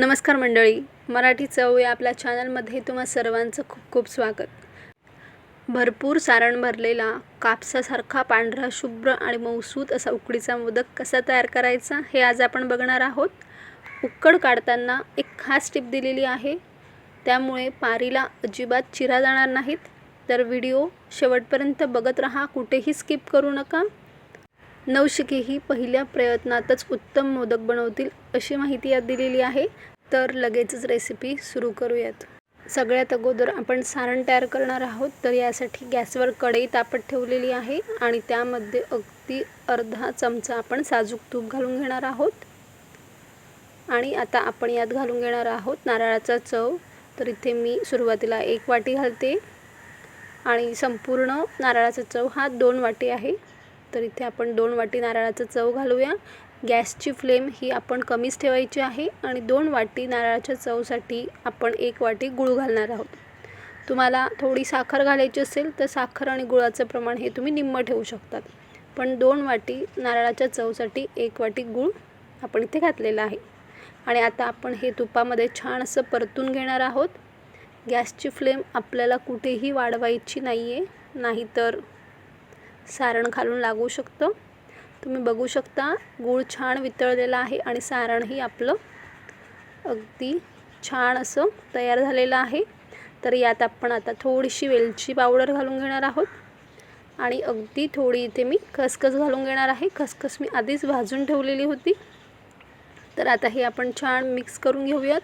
नमस्कार मंडळी मराठी चव या आपल्या चॅनलमध्ये तुम्हा सर्वांचं खूप खूप स्वागत. भरपूर सारण भरलेला कापसासारखा पांढरा शुभ्र आणि मऊसूत असा उकडीचा मोदक कसा तयार करायचा हे आज आपण बघणार आहोत. उकड काढताना एक खास टिप दिलेली आहे. त्यामुळे पारीला अजिबात चिरा जाणार नाहीत. तर व्हिडिओ शेवटपर्यंत बघत राहा कुठेही स्किप करू नका. नवशिके ही पहिल्या प्रयत्नातच उत्तम मोदक बनवतील अशी माहिती यात दिलेली आहे. तर लगेचच रेसिपी सुरू करूयात. सगळ्यात अगोदर आपण सारण तयार करणार आहोत. तर यासाठी गॅसवर कढई तापत ठेवलेली आहे आणि त्यामध्ये अगदी अर्धा चमचा आपण साजूक तूप घालून घेणार आहोत. आणि आता आपण यात घालून घेणार आहोत नारळाचा चव. तर इथे मी सुरुवातीला एक वाटी घालते. आणि संपूर्ण नारळाचा चव हा दोन वाटी आहे. तर इथे आपण दोन वाटी नारळाचं चव घालूया. गॅसची फ्लेम ही आपण कमीच ठेवायची आहे आणि दोन वाटी नारळाच्या चवसाठी आपण एक वाटी गूळ घालणार आहोत. तुम्हाला थोडी साखर घालायची असेल तर साखर आणि गुळाचं प्रमाण हे तुम्ही निम्म ठेवू शकतात. पण दोन वाटी नारळाच्या चवसाठी एक वाटी गूळ आपण इथे घातलेला आहे. आणि आता आपण हे तुपामध्ये छान असं परतून घेणार आहोत. गॅसची फ्लेम आपल्याला कुठेही वाढवायची नाही आहे नाहीतर सारण खालून लागू शकतं. तुम्ही बघू शकता गूळ छान वितळलेला आहे आणि सारणही आपलं अगदी छान असं तयार झालेलं आहे. तर यात आपण आता थोडीशी वेलची पावडर घालून घेणार आहोत. आणि अगदी थोडी इथे मी खसखस घालून घेणार आहे. खसखस मी आधीच भाजून ठेवलेली होती. तर आता हे आपण छान मिक्स करून घेऊयात.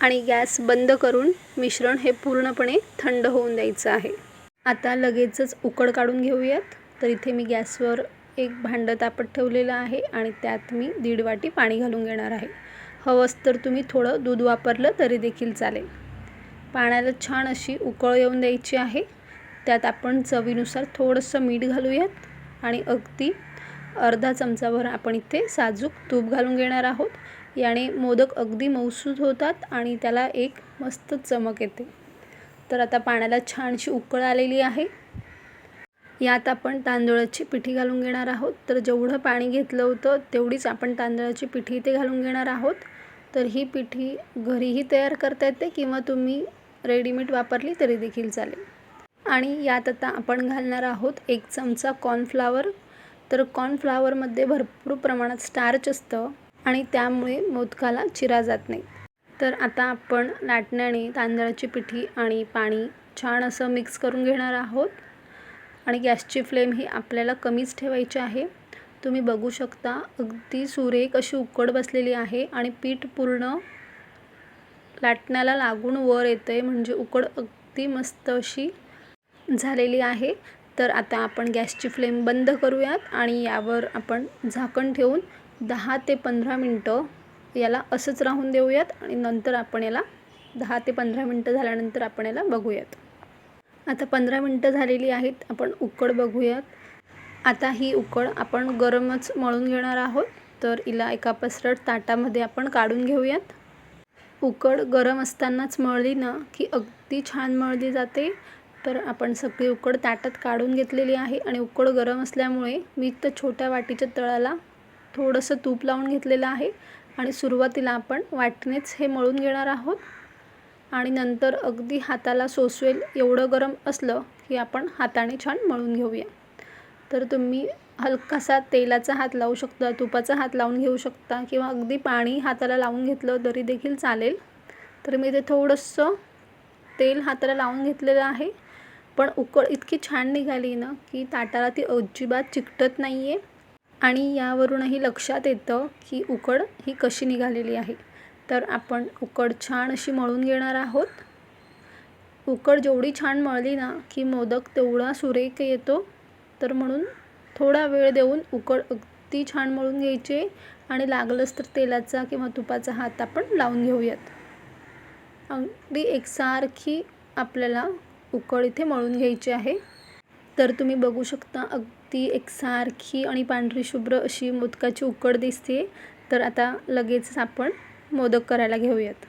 आणि गॅस बंद करून मिश्रण हे पूर्णपणे थंड होऊन द्यायचं आहे. आता लगेचच उकड काढून घेऊयात. तर इथे मी गॅसवर एक भांडं तापत ठेवलेलं आहे आणि त्यात मी दीड वाटी पाणी घालून घेणार आहे. हवंच तर तुम्ही थोडं दूध वापरलं तरी देखील चालेल. पाण्याला छान अशी उकळ येऊन द्यायची आहे. त्यात आपण चवीनुसार थोडंसं मीठ घालूयात आणि अगदी अर्धा चमचाभर आपण इथे साजूक तूप घालून घेणार आहोत. याने मोदक अगदी मौसूद होतात आणि त्याला एक मस्त चमक येते. तर आता पाण्याला छानशी उकळ आलेली आहे. यात आपण तांदूळाची पिठी घालून घेणार आहोत. तर जेवढं पाणी घेतलं होतं तेवढीच आपण तांदळाची पिठी इथे घालून घेणार आहोत. तर ही पिठी घरीही तयार करता येते किंवा तुम्ही रेडीमेड वापरली तरी देखील चालेल. आणि यात आता आपण घालणार आहोत एक चमचा कॉर्नफ्लावर. तर कॉर्नफ्लावरमध्ये भरपूर प्रमाणात स्टार्च असतं आणि त्यामुळे मोदकाला चिरा जात नाही. तर आता आपण लाटण्याने तांदळाची पिठी आणि पाणी छान असं मिक्स करून घेणार आहोत. आणि गॅसची फ्लेम ही आपल्याला कमीच ठेवायची आहे. तुम्ही बघू शकता अगदी सुरेख अशी उकड बसलेली आहे आणि पीठ पूर्ण लाटण्याला लागून वर येतं आहे म्हणजे उकड अगदी मस्त अशी झालेली आहे. तर आता आपण गॅसची फ्लेम बंद करूयात आणि यावर आपण झाकण ठेवून दहा ते पंधरा मिनटं याला असंच राहून देऊयात आणि नंतर आपण याला दहा ते पंधरा मिनटं झाल्यानंतर आपण याला बघूयात. आता पंधरा मिनटं झालेली आहेत आपण उकड बघूयात. आता ही उकड आपण गरमच मळून घेणार आहोत तर हिला एका पसरट ताटामध्ये आपण काढून घेऊयात. उकड गरम असतानाच मळली ना की अगदी छान मळली जाते. तर आपण सगळी उकड ताटात काढून घेतलेली आहे आणि उकड गरम असल्यामुळे मी तर छोट्या वाटीच्या तळाला थोडंसं तूप लावून घेतलेलं आहे. आणि सुरुवातीला आपण वाटणेच हे मळून घेणार आहोत. आणि नंतर अगदी हाताला सोसवेल एवढं गरम असलं की आपण हाताने छान मळून घेऊया. तर तुम्ही हलकासा तेलाचा हात लावू शकता तुपाचा हात लावून घेऊ शकता किंवा अगदी पाणी हाताला लावून घेतलं तरी देखील चालेल. तर मी ते थोडंसं तेल हाताला लावून घेतलेलं आहे. पण उकळ इतकी छान निघाली ना की ताटाला ती अजिबात चिकटत नाही आहे आणि यावरूनही लक्षात येतं की उकड ही कशी निघालेली आहे. तर आपण उकड छान अशी मळून घेणार आहोत. उकड जेवढी छान मळली ना की मोदक तेवढा सुरेख येतो. तर म्हणून थोडा वेळ देऊन उकड अगदी छान मळून घ्यायचे आणि लागलंच तर तेलाचा किंवा तुपाचा हात आपण लावून घेऊयात. अगदी एकसारखी आपल्याला उकड इथे मळून घ्यायची आहे. तर तुम्ही बघू शकता अग अगदी एकसारखी आणि पांढरी शुभ्र अशी मोदकाची उकड दिसते. तर आता लगेचच आपण मोदक करायला घेऊयात.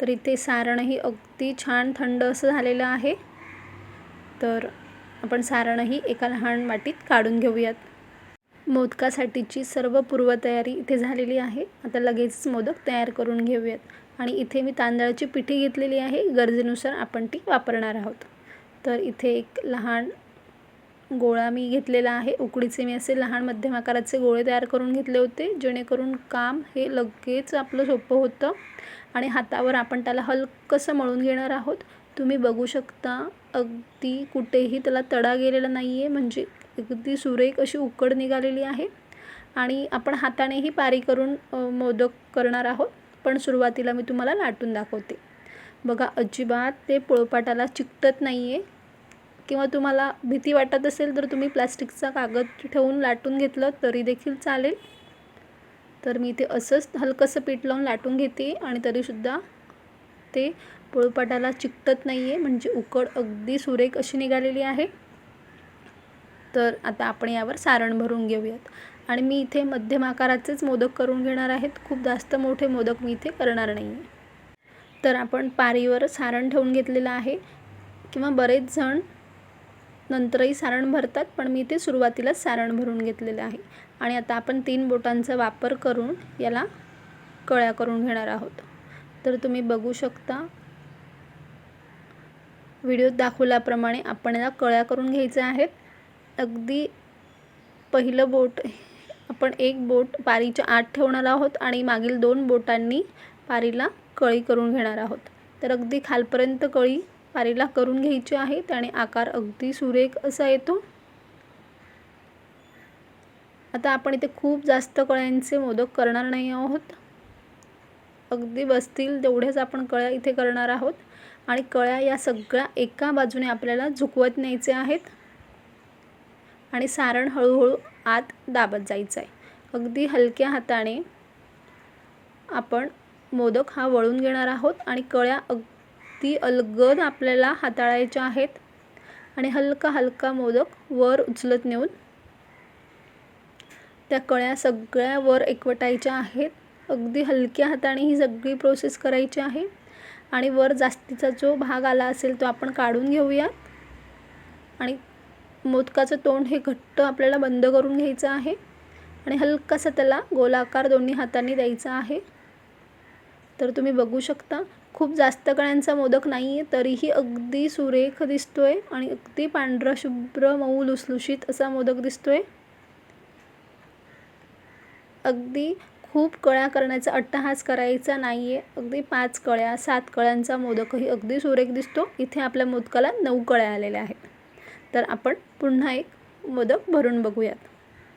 तर इथे सारणही अगदी छान थंड असं झालेलं आहे. तर आपण सारणही एका लहान वाटीत काढून घेऊयात. मोदकासाठीची सर्व पूर्वतयारी इथे झालेली आहे. आता लगेचच मोदक तयार करून घेऊयात. आणि इथे मी तांदळाची पिठी घेतलेली आहे. गरजेनुसार आपण ती वापरणार आहोत. तर इथे एक लहान गोळा मी घेतलेला आहे. उकडीचे मी असे लहान मध्यम आकाराचे गोळे तयार करून घेतले होते. जेणेकरून काम हे लगेच आपलं सोपं होतं आणि हातावर आपण त्याला हलकंसं मळून घेणार आहोत. तुम्ही बघू शकता अगदी कुठेही त्याला तडा गेलेला नाही आहे म्हणजे अगदी सुरेख अशी उकड निघालेली आहे. आणि आपण हातानेही पारी करून मोदक करणार आहोत. पण सुरुवातीला मी तुम्हाला लाटून दाखवते. बघा अजिबात ते पोळपाटाला चिकटत नाही आहे किंवा तुम्हाला भीती वाटत असेल तर तुम्ही प्लास्टिकचा कागद ठेवून लाटून घेतलं तरी देखील चालेल. तर मी इथे असंच हलकंसं पीठ लावून लाटून घेते आणि तरीसुद्धा ते पोळपाटाला चिकटत नाही आहे म्हणजे उकड अगदी सुरेख अशी निघालेली आहे. तर आता आपण यावर सारण भरून घेऊयात. आणि मी इथे मध्यम आकाराचेच मोदक करून घेणार आहेत. खूप जास्त मोठे मोदक मी इथे करणार नाही आहे तर आपण पारीवर सारण ठेवून घेतलेलं आहे. किंवा बरेच जण नंतरही सारण भरतात पण मी इथे सुरुवातीलाच सारण भरून घेतलेलं आहे. आणि आता आपण तीन बोटांचा वापर करून याला कळ्या करून घेणार आहोत. तर तुम्ही बघू शकता व्हिडिओत दाखवल्याप्रमाणे आपण याला कळ्या करून घ्यायच्या आहेत. अगदी पहिलं बोट आपण एक बोट पारीच्या आत ठेवणार आहोत आणि मागील दोन बोटांनी पारीला कळी करून घेणार आहोत. तर अगदी खालपर्यंत कळी पारीला करून घ्यायची आहे त्याने आकार अगदी सुरेख असा येतो. आता आपण इथे खूप जास्त कळ्यांचे मोदक करणार नाही आहोत. अगदी बसतील तेवढ्याच आपण कळ्या इथे करणार आहोत. आणि कळ्या या सगळ्या एका बाजूने आपल्याला झुकवत न्यायचे आहेत. आणि सारण हळूहळू आत दाबत जायचं आहे अगदी हलक्या हाताने आपण मोदक हा वळून घेणार आहोत आणि कळ्या अग ती अलगद आपल्याला हाताळायच्या आहेत. आणि हलका हलका मोदक वर उचलत नेऊन त्या कळ्या सगळ्या वर एकवटायच्या आहेत. अगदी हलक्या हाताने ही सगळी प्रोसेस करायची आहे. आणि वर जास्तीचा जो भाग आला असेल तो आपण काढून घेऊयात. आणि मोदकाचं तोंड हे घट्ट आपल्याला बंद करून घ्यायचं आहे. आणि हलकासा त्याला गोलाकार दोन्ही हातांनी द्यायचा आहे. तर तुम्ही बघू शकता खूप जास्त कळ्यांचा मोदक नाही आहे तरीही अगदी सुरेख दिसतो आहे आणि अगदी पांढरा शुभ्र मऊ लुसलुशीत असा मोदक दिसतो आहे अगदी खूप कळ्या करण्याचा अट्टहास करायचा नाही आहे अगदी पाच कळ्या सात कळ्यांचा मोदकही अगदी सुरेख दिसतो. इथे आपल्या मोदकाला नऊ कळ्या आलेल्या आहेत. तर आपण पुन्हा एक मोदक भरून बघूयात.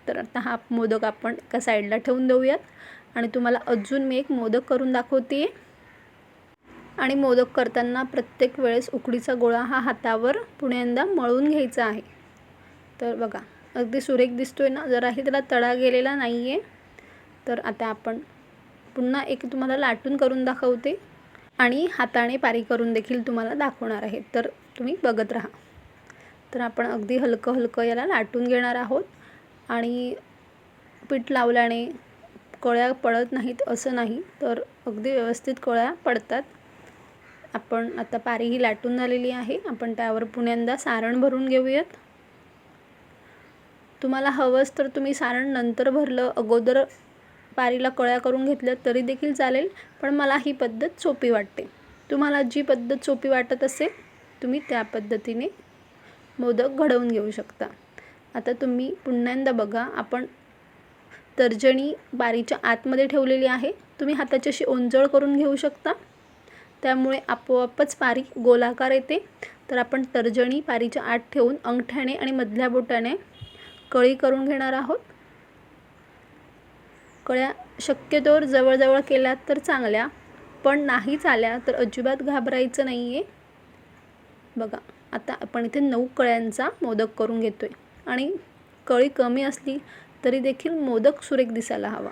तर आता हा मोदक आपण एका साईडला ठेवून देऊयात. आणि तुम्हाला अजून मी एक मोदक करून दाखवते आहे आणि मोदक करताना प्रत्येक वेळेस उकडीचा गोळा हा हातावर पुण्यांदा मळून घ्यायचा आहे. तर बघा अगदी सुरेख दिसतोय ना? जराही त्याला तडा गेलेला नाही आहे तर आता आपण पुन्हा एक तुम्हाला लाटून करून दाखवते आणि हाताने पारी करून देखील तुम्हाला दाखवणार आहे. तर तुम्ही बघत राहा. तर आपण अगदी हलकं हलकं याला लाटून घेणार आहोत आणि पीठ लावल्याने कळ्या पडत नाहीत असं नाही तर अगदी व्यवस्थित कळ्या पडतात. आपण आता पारी ही लाटून झालेली आहे. आपण त्यावर पुण्यांदा सारण भरून घेऊयात. तुम्हाला हवंच तर तुम्ही सारण नंतर भरलं अगोदर पारीला कळ्या करून घेतल्या तरी देखील चालेल पण मला ही पद्धत सोपी वाटते. तुम्हाला जी पद्धत सोपी वाटत असेल तुम्ही त्या पद्धतीने मोदक घडवून घेऊ शकता. आता तुम्ही पुन्हा बघा आपण तर्जणी बारीच्या आतमध्ये ठेवलेली आहे. तुम्ही हाताची अशी ओंजळ करून घेऊ शकता. त्यामुळे आपोआपच पारी गोलाकार येते. तर आपण तर्जनी पारीच्या आत ठेवून अंगठ्याने आणि मधल्या बोटाने कळी करून घेणार आहोत. कळ्या शक्यतोवर जवळजवळ केल्या तर चांगल्या पण नाहीच आल्या तर अजिबात घाबरायचं नाही आहे बघा आता आपण इथे नऊ कळ्यांचा मोदक करून घेतो आहे आणि कळी कमी असली तरी देखील मोदक सुरेख दिसायला हवा.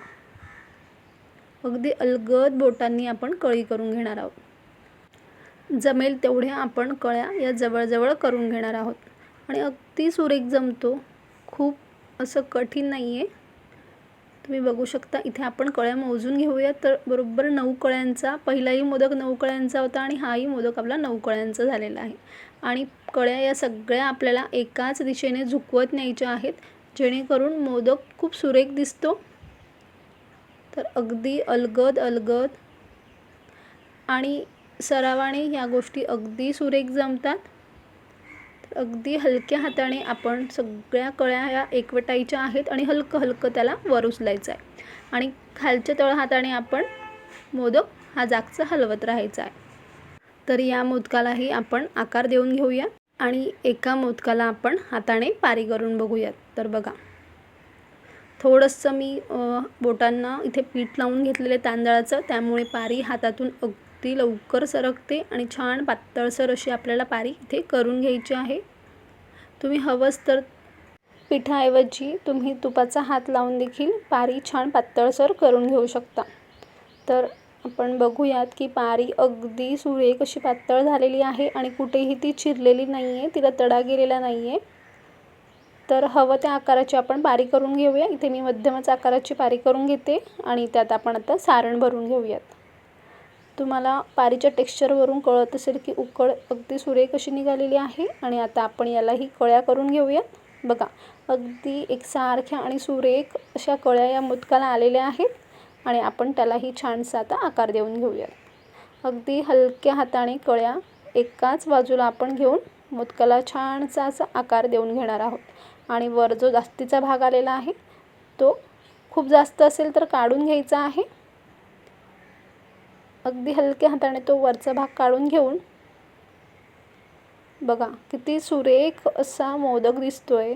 अगदी अलगद बोटांनी आपण कळी करून घेणार आहोत. जमेल तेवढ्या आपण कळ्या या जवळजवळ करून घेणार आहोत. आणि अगदी सुरेख जमतो. खूप असं कठीण नाही आहे तुम्ही बघू शकता इथे आपण कळ्या मोजून घेऊया. तर बरोबर नऊ कळ्यांचा पहिलाही मोदक नऊ कळ्यांचा होता आणि हाही मोदक आपला नऊ कळ्यांचा झालेला आहे. आणि कळ्या या सगळ्या आपल्याला एकाच दिशेने झुकवत न्यायच्या आहेत. जेणेकरून मोदक खूप सुरेख दिसतो. तर अगदी अलगद अलगद. आणि सरावाने ह्या गोष्टी अगदी सुरेख जमतात. अगदी हलक्या हाताने आपण सगळ्या कळ्या ह्या एकवटायच्या आहेत आणि हलकं हलकं त्याला वर उचलायचं आहे. आणि खालच्या तळ हाताने आपण मोदक हा जागचा हलवत राहायचा आहे. तर या मोदकालाही आपण आकार देऊन घेऊया आणि एका मोदकाला आपण हाताने पारी करून बघूयात. तर बघा. थोडंसं मी बोटांना इथे पीठ लावून घेतलेलं तांदळाचं. त्यामुळे पारी हातातून अग ती लवकर सरकते आणि छान पातळसर अशी आपल्याला पारी इथे करून घ्यायची आहे. तुम्ही हवंच तर पिठाऐवजी तुम्ही तुपाचा हात लावून देखील पारी छान पातळसर करून घेऊ शकता. तर आपण बघूयात की पारी अगदी सुरेख अशी पातळ झालेली आहे आणि कुठेही ती चिरलेली नाही आहे तिला तडा गेलेला नाही आहे तर हवं त्या आकाराची आपण पारी करून घेऊया. इथे मी मध्यमच आकाराची पारी करून घेते आणि त्यात आपण आता सारण भरून घेऊयात. तुम्हाला पारीच्या टेक्स्चरवरून कळत असेल की उकळ अगदी सुरेख अशी निघालेली आहे. आणि आता आपण यालाही कळ्या करून घेऊयात बघा अगदी एकसारख्या आणि सुरेख अशा कळ्या या मोदकाला आलेल्या आहेत. आणि आपण त्यालाही छानसा आता आकार देऊन घेऊयात. अगदी हलक्या हाताने कळ्या एकाच बाजूला आपण घेऊन मोदकाला छानसा असा आकार देऊन घेणार आहोत. आणि वर जो जास्तीचा भाग आलेला आहे तो खूप जास्त असेल तर काढून घ्यायचा आहे. अगदी हलक्या हाताने तो वरचा भाग काढून घेऊन बघा किती सुरेख असा मोदक दिसतोय.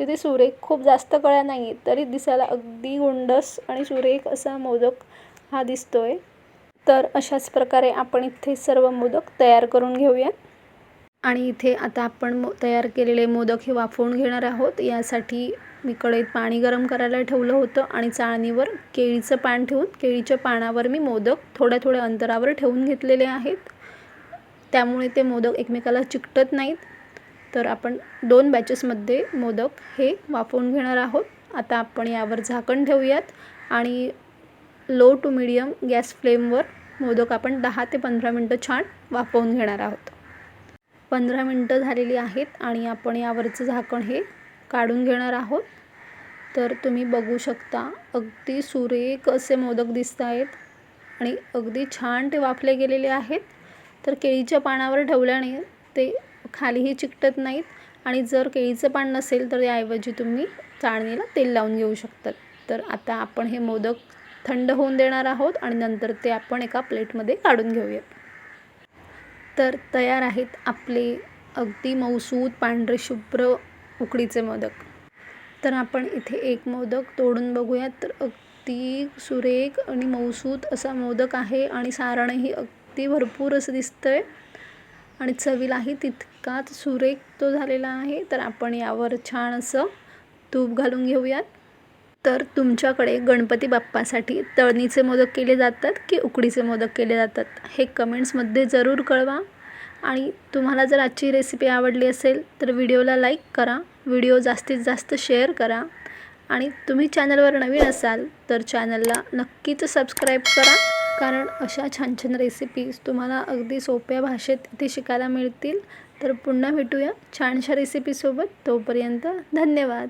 किती सुरेख खूप जास्त कळ्या नाही तरी दिसायला अगदी गुंडस आणि सुरेख असा मोदक हा दिसतोय. तर अशाच प्रकारे आपण इथे सर्व मोदक तयार करून घेऊयात. आणि इथे आता आपण मो तयार केलेले मोदक हे वाफवून घेणार आहोत. यासाठी मी कढईत पाणी गरम करायला ठेवलं होतं आणि चाळणीवर केळीचं पान ठेवून केळीच्या पानावर मी मोदक थोड्या थोड्या अंतरावर ठेवून घेतलेले आहेत. त्यामुळे ते मोदक एकमेकाला चिकटत नाहीत. तर आपण दोन बॅचेसमध्ये मोदक हे वाफवून घेणार आहोत. आता आपण यावर झाकण ठेवूयात आणि लो टू मिडियम गॅस फ्लेमवर मोदक आपण दहा ते पंधरा मिनटं छान वाफवून घेणार आहोत. पंधरा मिनटं झालेली आहेत आणि आपण यावरचं झाकण हे काढून घेणार आहोत. तर तुम्ही बघू शकता अगदी सुरेख असे मोदक दिसत आहेत आणि अगदी छान ते वाफले गेलेले आहेत. तर केळीच्या पानावर ठेवल्याने ते खालीही चिकटत नाहीत आणि जर केळीचं पान नसेल तर याऐवजी तुम्ही चाळणीला तेल लावून घेऊ शकतात तर आता आपण हे मोदक थंड होऊन देणार आहोत आणि नंतर ते आपण एका प्लेटमध्ये काढून घेऊयात. तर तयार आहेत आपले अगदी मऊसूत पांढरे शुभ्र उकडीचे मोदक. तर आपण इथे एक मोदक तोडून बघूयात. तर अगदी सुरेख आणि मऊसूत असा मोदक आहे आणि सारणही अगदी भरपूर असं दिसतं आहे आणि चवीलाही तितकाच सुरेख तो झालेला आहे. तर आपण यावर छान असं तूप घालून घेऊयात. तर तुमच्याकडे गणपती बाप्पासाठी तळणीचे मोदक केले जातात की उकडीचे मोदक केले जातात? हे कमेंट्समध्ये जरूर कळवा. आणि तुम्हाला जर आजची रेसिपी आवडली असेल तर व्हिडिओला लाईक करा. व्हिडिओ जास्तीत जास्त शेअर करा. आणि तुम्ही चॅनलवर नवीन असाल तर चॅनलला नक्कीच सबस्क्राईब करा. कारण अशा छान छान रेसिपीज तुम्हाला अगदी सोप्या भाषेत इथे शिकायला मिळतील. तर पुन्हा भेटूया छानशा रेसिपीसोबत तोपर्यंत धन्यवाद.